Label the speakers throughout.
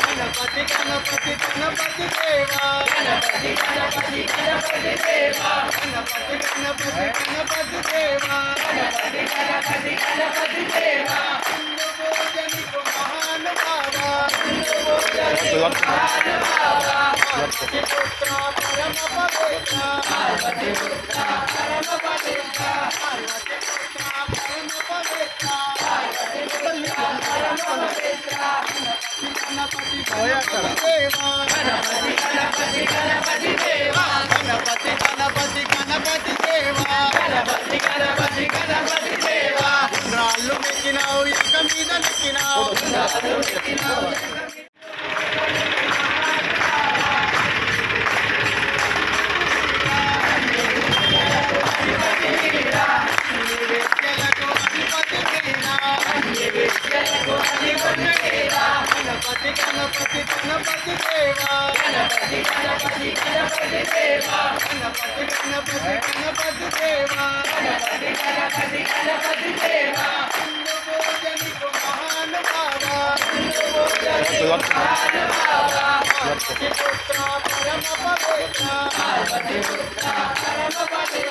Speaker 1: గణపతి గణపతి గణపతి దేవా గణపతి గణపతి గణపతి దేవా గణపతి గణపతి పుత్ర పరమ పవిత్ర పరమ పవిత్ర రాళ్ళు మెక్కినావు ఎక్క మీద నెక్కినావు గణపతి గణపతి గణపతి దేవా. గణపతి గణపతి గణపతి దేవా. గణపతి గణపతి గణపతి దేవా. గణపతి గణపతి గణపతి దేవా. భోజనికు మహానుభావా. మహానుభావా. పుత్ర పరమ పవిత్ర పరమ పవిత్ర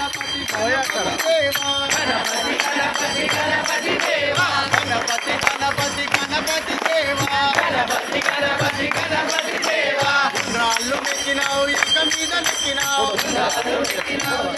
Speaker 1: గణపతి గణపతి దేవా గణపతి గణపతి గణపతి దేవా గణపతి గణపతి గణపతి దేవా గణపతి గణపతి గణపతి దేవా రాళ్ళు మెక్కినావు ఎక్క మీద నెక్కినావు రాళ్ళు మెక్కినావు